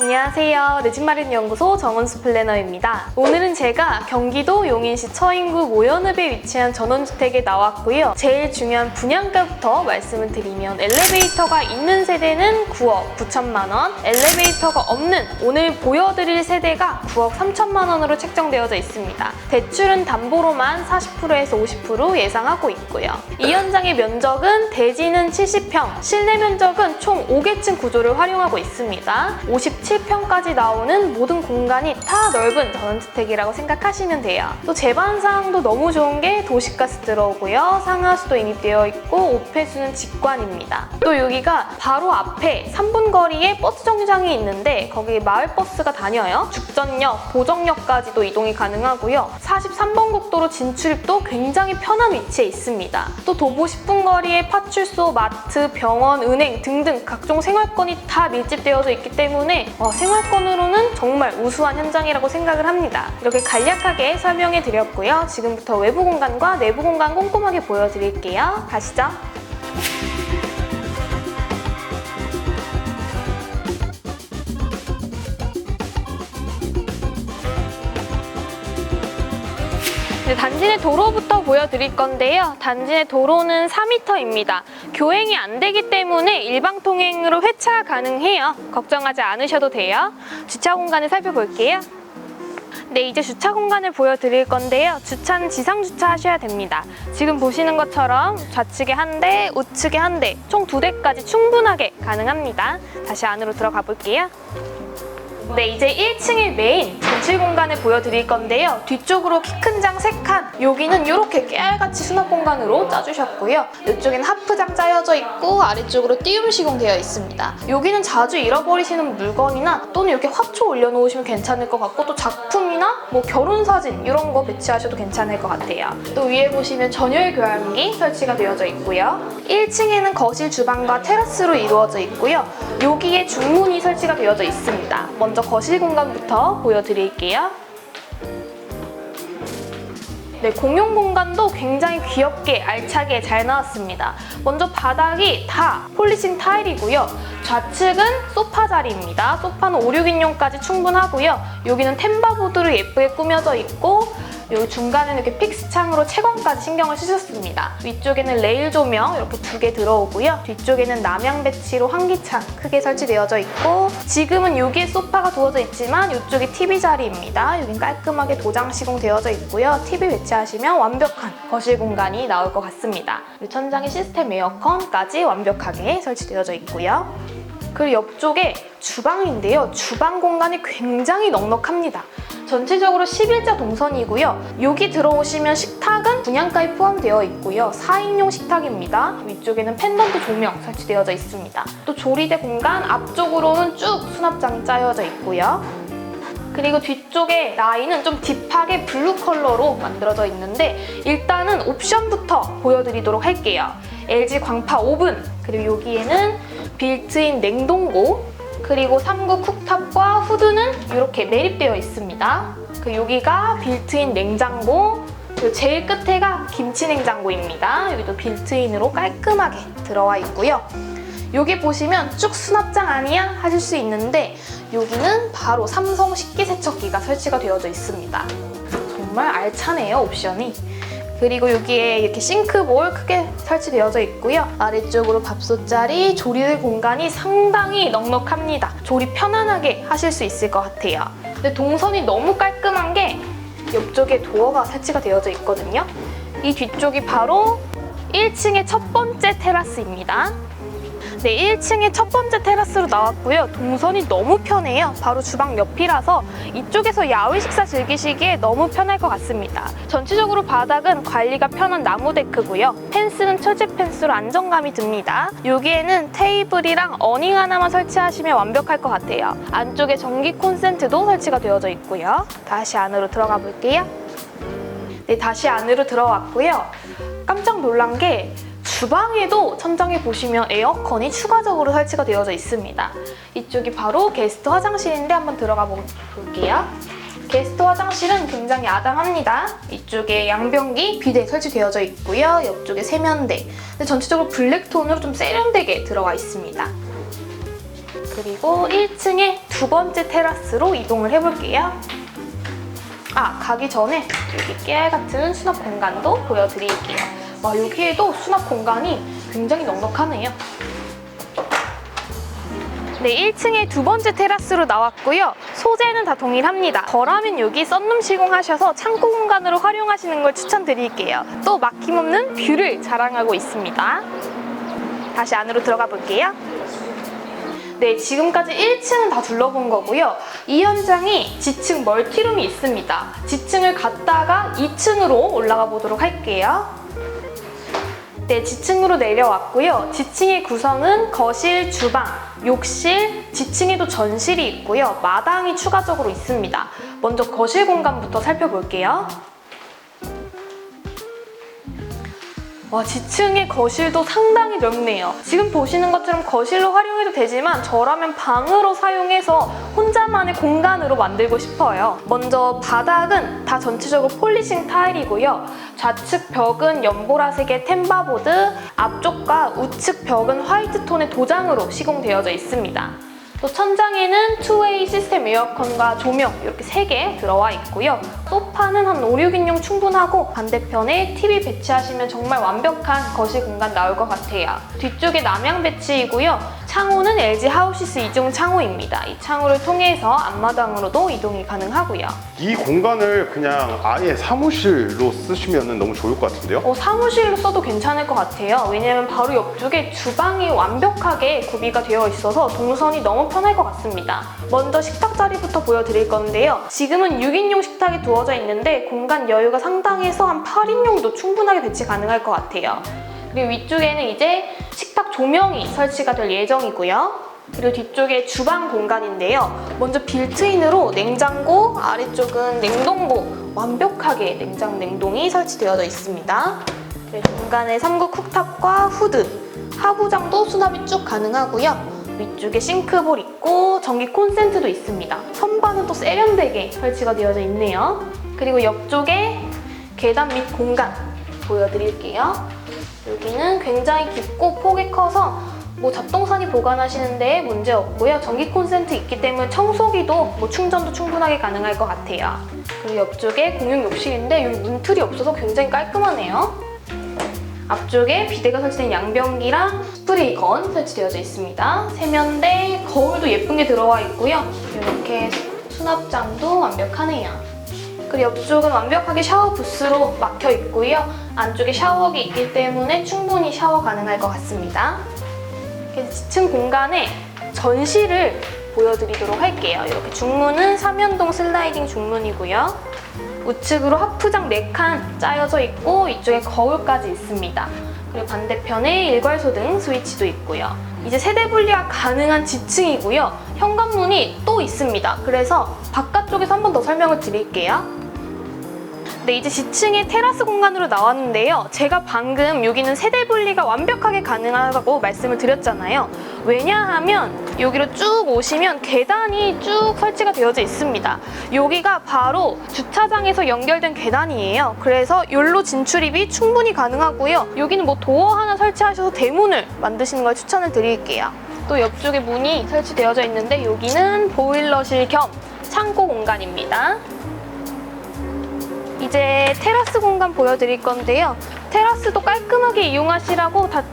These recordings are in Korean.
안녕하세요. 내 집 마련 연구소 정원수 플래너입니다. 오늘은 제가 경기도 용인시 처인구 모연읍에 위치한 전원주택에 나왔고요. 제일 중요한 분양가부터 말씀을 드리면 엘리베이터가 있는 세대는 9억 9천만 원, 엘리베이터가 없는 오늘 보여드릴 세대가 9억 3천만 원으로 책정되어져 있습니다. 대출은 담보로만 40%에서 50% 예상하고 있고요. 이 현장의 면적은 대지는 70평, 실내 면적은 총 5개층 구조를 활용하고 있습니다. 57 평까지 나오는 모든 공간이 다 넓은 전원주택이라고 생각하시면 돼요. 또 제반 사항도 너무 좋은 게 도시가스 들어오고요. 상하수도 인입되어 있고 오폐수는 직관입니다. 또 여기가 바로 앞에 3분 거리에 버스 정류장이 있는데 거기 마을버스가 다녀요. 죽전역, 보정역까지도 이동이 가능하고요. 43번 국도로 진출입도 굉장히 편한 위치에 있습니다. 또 도보 10분 거리에 파출소, 마트, 병원, 은행 등등 각종 생활권이 다 밀집되어져 있기 때문에 어, 생활권으로는 정말 우수한 현장이라고 생각을 합니다. 이렇게 간략하게 설명해 드렸고요. 지금부터 외부 공간과 내부 공간 꼼꼼하게 보여드릴게요. 가시죠. 단지 내 도로부터 보여드릴 건데요. 단지 내 도로는 4m입니다. 교행이 안 되기 때문에 일방 통행으로 회차 가능해요. 걱정하지 않으셔도 돼요. 주차 공간을 살펴볼게요. 네, 이제 주차 공간을 보여드릴 건데요. 주차는 지상 주차하셔야 됩니다. 지금 보시는 것처럼 좌측에 한 대, 우측에 한 대, 총 두 대까지 충분하게 가능합니다. 다시 안으로 들어가 볼게요. 네, 이제 1층의 메인 전실 공간을 보여드릴 건데요. 뒤쪽으로 키 큰 장 3칸, 여기는 이렇게 깨알같이 수납 공간으로 짜주셨고요. 이쪽에는 하프장 짜여져 있고 아래쪽으로 띄움 시공되어 있습니다. 여기는 자주 잃어버리시는 물건이나 또는 이렇게 화초 올려놓으시면 괜찮을 것 같고 또 작품이나 뭐 결혼 사진 이런 거 배치하셔도 괜찮을 것 같아요. 또 위에 보시면 전열 교환기 설치가 되어져 있고요. 1층에는 거실, 주방과 테라스로 이루어져 있고요. 여기에 중문이 설치가 되어져 있습니다. 먼저 거실 공간부터 보여드릴게요. 네, 공용 공간도 굉장히 귀엽게 알차게 잘 나왔습니다. 먼저 바닥이 다 폴리싱 타일이고요. 좌측은 소파 자리입니다. 소파는 5, 6인용까지 충분하고요. 여기는 템바보드로 예쁘게 꾸며져 있고 여기 중간에는 이렇게 픽스 창으로 채광까지 신경을 쓰셨습니다. 위쪽에는 레일 조명 이렇게 두 개 들어오고요. 뒤쪽에는 남향 배치로 환기창 크게 설치되어져 있고 지금은 여기에 소파가 두어져 있지만 이쪽이 TV 자리입니다. 여긴 깔끔하게 도장 시공되어져 있고요. TV 배치하시면 완벽한 거실 공간이 나올 것 같습니다. 천장에 시스템 에어컨까지 완벽하게 설치되어져 있고요. 그리고 옆쪽에 주방인데요. 주방 공간이 굉장히 넉넉합니다. 전체적으로 11자 동선이고요. 여기 들어오시면 식탁은 분양가에 포함되어 있고요. 4인용 식탁입니다. 위쪽에는 펜던트 조명 설치되어져 있습니다. 또 조리대 공간 앞쪽으로는 쭉 수납장이 짜여져 있고요. 그리고 뒤쪽에 라인은 좀 딥하게 블루 컬러로 만들어져 있는데 일단은 옵션부터 보여드리도록 할게요. LG 광파 오븐 그리고 여기에는 빌트인 냉동고 그리고 3구 쿡탑과 후드는 이렇게 매립되어 있습니다. 그 여기가 빌트인 냉장고 그리고 제일 끝에가 김치 냉장고입니다. 여기도 빌트인으로 깔끔하게 들어와 있고요. 여기 보시면 쭉 수납장 아니야 하실 수 있는데 여기는 바로 삼성 식기세척기가 설치가 되어져 있습니다. 정말 알차네요 옵션이. 그리고 여기에 이렇게 싱크볼 크게 설치되어져 있고요. 아래쪽으로 밥솥자리, 조리대 공간이 상당히 넉넉합니다. 조리 편안하게 하실 수 있을 것 같아요. 근데 동선이 너무 깔끔한 게 옆쪽에 도어가 설치가 되어져 있거든요. 이 뒤쪽이 바로 1층의 첫 번째 테라스입니다. 네, 1층의 첫 번째 테라스로 나왔고요. 동선이 너무 편해요. 바로 주방 옆이라서 이쪽에서 야외 식사 즐기시기에 너무 편할 것 같습니다. 전체적으로 바닥은 관리가 편한 나무 데크고요. 펜스는 철제 펜스로 안정감이 듭니다. 여기에는 테이블이랑 어닝 하나만 설치하시면 완벽할 것 같아요. 안쪽에 전기 콘센트도 설치가 되어져 있고요. 다시 안으로 들어가 볼게요. 네, 다시 안으로 들어왔고요. 깜짝 놀란 게 주방에도 천장에 보시면 에어컨이 추가적으로 설치가 되어져 있습니다. 이쪽이 바로 게스트 화장실인데 한번 들어가 보- 볼게요. 게스트 화장실은 굉장히 아담합니다. 이쪽에 양변기, 비데 설치되어져 있고요. 옆쪽에 세면대. 근데 전체적으로 블랙톤으로 좀 세련되게 들어가 있습니다. 그리고 1층에 두 번째 테라스로 이동을 해볼게요. 아, 가기 전에 여기 깨알 같은 수납 공간도 보여드릴게요. 와, 여기에도 수납 공간이 굉장히 넉넉하네요. 네, 1층에 두 번째 테라스로 나왔고요. 소재는 다 동일합니다. 저라면 여기 썬룸 시공하셔서 창고 공간으로 활용하시는 걸 추천드릴게요. 또 막힘없는 뷰를 자랑하고 있습니다. 다시 안으로 들어가 볼게요. 네, 지금까지 1층은 다 둘러본 거고요. 이 현장이 지층 멀티룸이 있습니다. 지층을 갔다가 2층으로 올라가 보도록 할게요. 네, 지층으로 내려왔고요. 지층의 구성은 거실, 주방, 욕실, 지층에도 전실이 있고요. 마당이 추가적으로 있습니다. 먼저 거실 공간부터 살펴볼게요. 와, 지층의 거실도 상당히 넓네요. 지금 보시는 것처럼 거실로 활용해도 되지만 저라면 방으로 사용해서 혼자만의 공간으로 만들고 싶어요. 먼저 바닥은 다 전체적으로 폴리싱 타일이고요. 좌측 벽은 연보라색의 템바보드, 앞쪽과 우측 벽은 화이트 톤의 도장으로 시공되어져 있습니다. 또 천장에는 투웨이 시스템 에어컨과 조명 이렇게 3개 들어와 있고요. 소파는 한 5, 6인용 충분하고 반대편에 TV 배치하시면 정말 완벽한 거실 공간 나올 것 같아요. 뒤쪽에 남향 배치이고요. 창호는 LG 하우시스 이중 창호입니다. 이 창호를 통해서 앞마당으로도 이동이 가능하고요. 이 공간을 그냥 아예 사무실로 쓰시면 너무 좋을 것 같은데요? 어, 사무실로 써도 괜찮을 것 같아요. 왜냐면 바로 옆쪽에 주방이 완벽하게 구비가 되어 있어서 동선이 너무 편할 것 같습니다. 먼저 식탁 자리부터 보여드릴 건데요. 지금은 6인용 식탁이 두어져 있는데 공간 여유가 상당해서 한 8인용도 충분하게 배치 가능할 것 같아요. 그리고 위쪽에는 이제 식탁 조명이 설치가 될 예정이고요. 그리고 뒤쪽에 주방 공간인데요. 먼저 빌트인으로 냉장고, 아래쪽은 냉동고 완벽하게 냉장 냉동이 설치되어져 있습니다. 네, 중간에 3구 쿡탑과 후드, 하부장도 수납이 쭉 가능하고요. 위쪽에 싱크볼 있고 전기 콘센트도 있습니다. 선반은 또 세련되게 설치가 되어져 있네요. 그리고 옆쪽에 계단 및 공간 보여드릴게요. 여기는 굉장히 깊고 폭이 커서 뭐 잡동사니 보관하시는데 문제 없고요. 전기 콘센트 있기 때문에 청소기도 뭐 충전도 충분하게 가능할 것 같아요. 그리고 옆쪽에 공용 욕실인데 여기 문틀이 없어서 굉장히 깔끔하네요. 앞쪽에 비데가 설치된 양변기랑 스프레이건 설치되어져 있습니다. 세면대, 거울도 예쁜 게 들어와 있고요. 이렇게 수납장도 완벽하네요. 그리고 옆쪽은 완벽하게 샤워 부스로 막혀 있고요. 안쪽에 샤워기 있기 때문에 충분히 샤워 가능할 것 같습니다. 지층 공간에 전시를 보여드리도록 할게요. 이렇게 중문은 삼연동 슬라이딩 중문이고요. 우측으로 하프장 4칸 짜여져 있고 이쪽에 거울까지 있습니다. 그리고 반대편에 일괄소 등 스위치도 있고요. 이제 세대 분리가 가능한 지층이고요. 현관문이 또 있습니다. 그래서 바깥쪽에서 한 번 더 설명을 드릴게요. 네, 이제 지층의 테라스 공간으로 나왔는데요. 제가 방금 여기는 세대 분리가 완벽하게 가능하다고 말씀을 드렸잖아요. 왜냐하면 여기로 쭉 오시면 계단이 쭉 설치가 되어져 있습니다. 여기가 바로 주차장에서 연결된 계단이에요. 그래서 여기로 진출입이 충분히 가능하고요. 여기는 뭐 도어 하나 설치하셔서 대문을 만드시는 걸 추천을 드릴게요. 또 옆쪽에 문이 설치되어져 있는데 여기는 보일러실 겸 창고 공간입니다. 이제 테라스 공간 보여드릴 건데요. 테라스도 깔끔하게 이용하시라고 다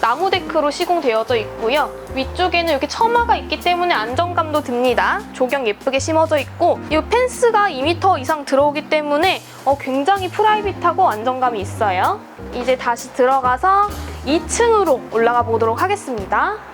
나무 데크로 시공되어져 있고요. 위쪽에는 이렇게 처마가 있기 때문에 안정감도 듭니다. 조경 예쁘게 심어져 있고 이 펜스가 2m 이상 들어오기 때문에 어, 굉장히 프라이빗하고 안정감이 있어요. 이제 다시 들어가서 2층으로 올라가 보도록 하겠습니다.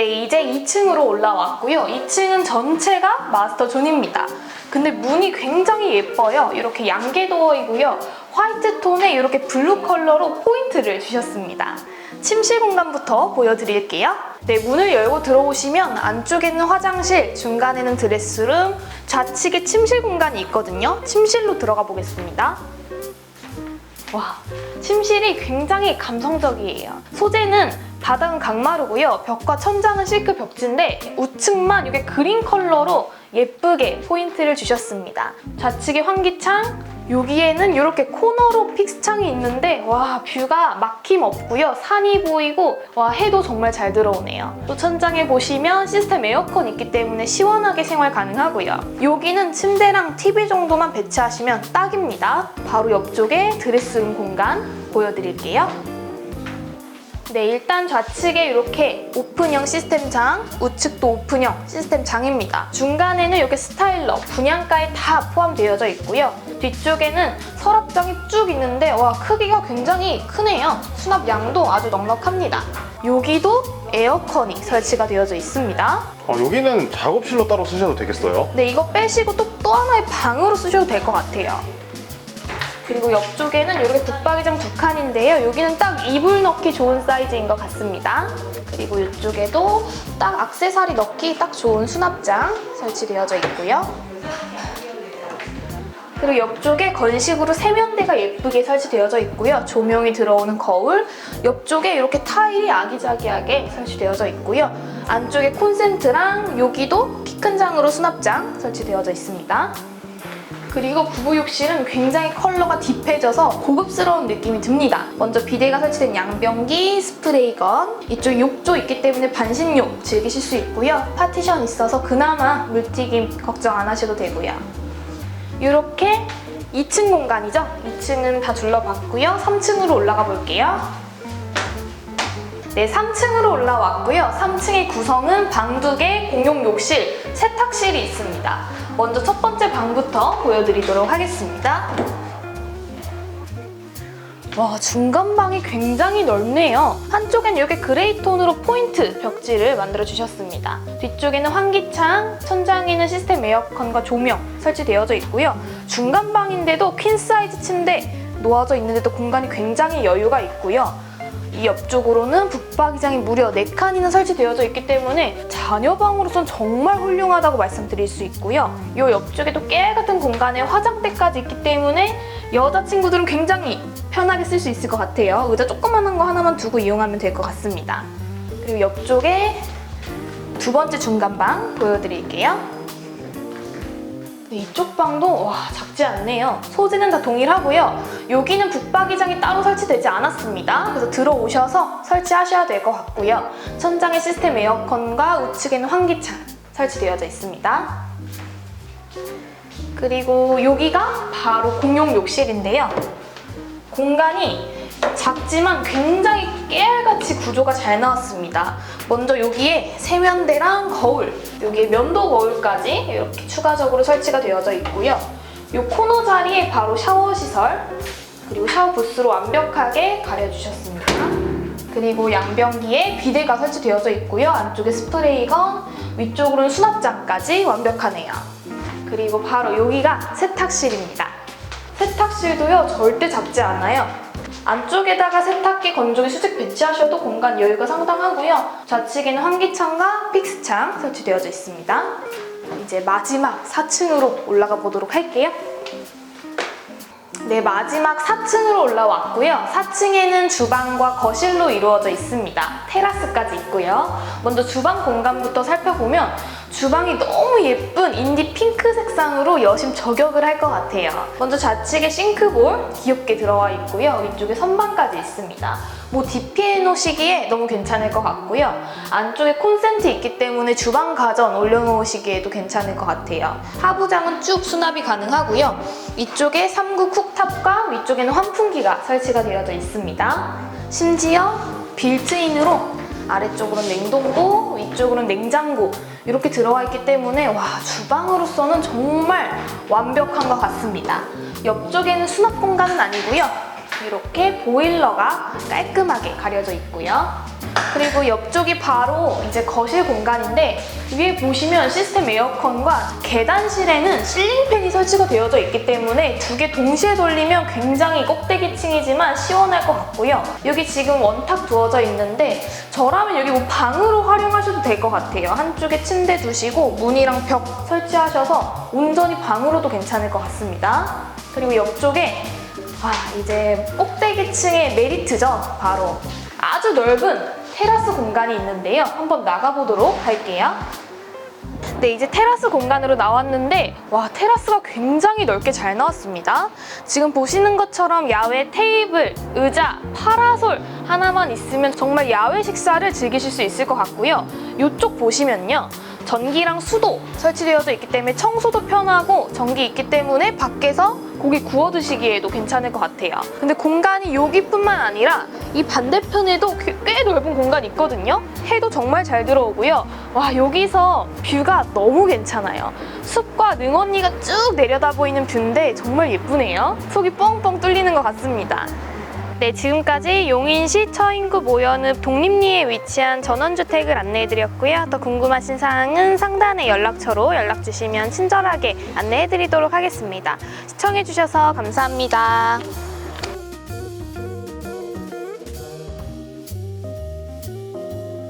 네, 이제 2층으로 올라왔고요. 2층은 전체가 마스터 존입니다. 근데 문이 굉장히 예뻐요. 이렇게 양계도어이고요. 화이트 톤에 이렇게 블루 컬러로 포인트를 주셨습니다. 침실 공간부터 보여드릴게요. 네, 문을 열고 들어오시면 안쪽에는 화장실, 중간에는 드레스룸, 좌측에 침실 공간이 있거든요. 침실로 들어가 보겠습니다. 와, 침실이 굉장히 감성적이에요. 소재는 바닥은 강마루고요. 벽과 천장은 실크 벽지인데 우측만 이게 그린 컬러로 예쁘게 포인트를 주셨습니다. 좌측에 환기창, 여기에는 이렇게 코너로 픽스창이 있는데 와 뷰가 막힘 없고요. 산이 보이고 와 해도 정말 잘 들어오네요. 또 천장에 보시면 시스템 에어컨 있기 때문에 시원하게 생활 가능하고요. 여기는 침대랑 TV 정도만 배치하시면 딱입니다. 바로 옆쪽에 드레스룸 공간 보여드릴게요. 네, 일단 좌측에 이렇게 오픈형 시스템 장, 우측도 오픈형 시스템 장입니다. 중간에는 이렇게 스타일러, 분양가에 다 포함되어져 있고요. 뒤쪽에는 서랍장이 쭉 있는데 와 크기가 굉장히 크네요. 수납 양도 아주 넉넉합니다. 여기도 에어컨이 설치가 되어져 있습니다. 어, 여기는 작업실로 따로 쓰셔도 되겠어요. 네, 이거 빼시고 또, 또 하나의 방으로 쓰셔도 될 것 같아요. 그리고 옆쪽에는 이렇게 붙박이장 두 칸인데요. 여기는 딱 이불 넣기 좋은 사이즈인 것 같습니다. 그리고 이쪽에도 딱 악세사리 넣기 딱 좋은 수납장 설치되어져 있고요. 그리고 옆쪽에 건식으로 세면대가 예쁘게 설치되어져 있고요. 조명이 들어오는 거울, 옆쪽에 이렇게 타일이 아기자기하게 설치되어져 있고요. 안쪽에 콘센트랑 여기도 키 큰 장으로 수납장 설치되어져 있습니다. 그리고 부부욕실은 굉장히 컬러가 딥해져서 고급스러운 느낌이 듭니다. 먼저 비데가 설치된 양변기, 스프레이건, 이쪽 욕조 있기 때문에 반신욕 즐기실 수 있고요. 파티션 있어서 그나마 물튀김 걱정 안 하셔도 되고요. 이렇게 2층 공간이죠? 2층은 다 둘러봤고요. 3층으로 올라가 볼게요. 네, 3층으로 올라왔고요. 3층의 구성은 방두 개, 공용 욕실, 세탁실이 있습니다. 먼저 첫 번째 방부터 보여드리도록 하겠습니다. 와, 중간 방이 굉장히 넓네요. 한쪽엔 이렇게 그레이 톤으로 포인트 벽지를 만들어 주셨습니다. 뒤쪽에는 환기창, 천장에는 시스템 에어컨과 조명 설치되어져 있고요. 중간 방인데도 퀸 사이즈 침대 놓아져 있는데도 공간이 굉장히 여유가 있고요. 이 옆쪽으로는 붙박이장이 무려 4칸이나 설치되어져 있기 때문에 자녀방으로선 정말 훌륭하다고 말씀드릴 수 있고요. 이 옆쪽에도 깨같은 공간에 화장대까지 있기 때문에 여자친구들은 굉장히 편하게 쓸 수 있을 것 같아요. 의자 조그만한 거 하나만 두고 이용하면 될 것 같습니다. 그리고 옆쪽에 두 번째 중간방 보여드릴게요. 네, 이쪽 방도 와 작지 않네요. 소재는 다 동일하고요. 여기는 붙박이장이 따로 설치되지 않았습니다. 그래서 들어오셔서 설치하셔야 될 것 같고요. 천장에 시스템 에어컨과 우측에는 환기창 설치되어져 있습니다. 그리고 여기가 바로 공용 욕실인데요. 공간이 작지만 굉장히 깨알같이 구조가 잘 나왔습니다. 먼저 여기에 세면대랑 거울, 여기에 면도 거울까지 이렇게 추가적으로 설치가 되어져 있고요. 이 코너 자리에 바로 샤워 시설, 그리고 샤워 부스로 완벽하게 가려주셨습니다. 그리고 양변기에 비데가 설치되어져 있고요. 안쪽에 스프레이건, 위쪽으로는 수납장까지 완벽하네요. 그리고 바로 여기가 세탁실입니다. 세탁실도요 절대 작지 않아요. 안쪽에다가 세탁기, 건조기, 수직 배치하셔도 공간 여유가 상당하고요. 좌측에는 환기창과 픽스창 설치되어져 있습니다. 이제 마지막 4층으로 올라가 보도록 할게요. 네, 마지막 4층으로 올라왔고요. 4층에는 주방과 거실로 이루어져 있습니다. 테라스까지 있고요. 먼저 주방 공간부터 살펴보면 주방이 너무 예쁜 인디 핑크 색상으로 여심 저격을 할 것 같아요. 먼저 좌측에 싱크볼 귀엽게 들어와 있고요. 위쪽에 선반까지 있습니다. 뭐 DP에 놓으시기에 너무 괜찮을 것 같고요. 안쪽에 콘센트 있기 때문에 주방 가전 올려놓으시기에도 괜찮을 것 같아요. 하부장은 쭉 수납이 가능하고요. 이쪽에 3구 쿡탑과 위쪽에는 환풍기가 설치가 되어져 있습니다. 심지어 빌트인으로 아래쪽으로는 냉동고, 위쪽으로는 냉장고 이렇게 들어와 있기 때문에 와 주방으로서는 정말 완벽한 것 같습니다. 옆쪽에는 수납 공간은 아니고요. 이렇게 보일러가 깔끔하게 가려져 있고요. 그리고 옆쪽이 바로 이제 거실 공간인데 위에 보시면 시스템 에어컨과 계단실에는 실링팬이 설치가 되어져 있기 때문에 두 개 동시에 돌리면 굉장히 꼭대기층이지만 시원할 것 같고요. 여기 지금 원탁 두어져 있는데 저라면 여기 뭐 방으로 활용하셔도 될 것 같아요. 한쪽에 침대 두시고 문이랑 벽 설치하셔서 온전히 방으로도 괜찮을 것 같습니다. 그리고 옆쪽에 아, 이제 꼭대기층의 메리트죠. 바로 아주 넓은 테라스 공간이 있는데요. 한번 나가보도록 할게요. 네, 이제 테라스 공간으로 나왔는데 와, 테라스가 굉장히 넓게 잘 나왔습니다. 지금 보시는 것처럼 야외 테이블, 의자, 파라솔 하나만 있으면 정말 야외 식사를 즐기실 수 있을 것 같고요. 이쪽 보시면요. 전기랑 수도 설치되어져 있기 때문에 청소도 편하고 전기 있기 때문에 밖에서 고기 구워 드시기에도 괜찮을 것 같아요. 근데 공간이 여기뿐만 아니라 이 반대편에도 꽤- 꽤 넓은 공간이 있거든요. 해도 정말 잘 들어오고요. 와 여기서 뷰가 너무 괜찮아요. 숲과 능언니가 쭉 내려다 보이는 뷰인데 정말 예쁘네요. 속이 뻥뻥 뚫리는 것 같습니다. 네, 지금까지 용인시 처인구 모연읍 독립리에 위치한 전원주택을 안내해드렸고요. 더 궁금하신 사항은 상단의 연락처로 연락 주시면 친절하게 안내해드리도록 하겠습니다. 시청해주셔서 감사합니다.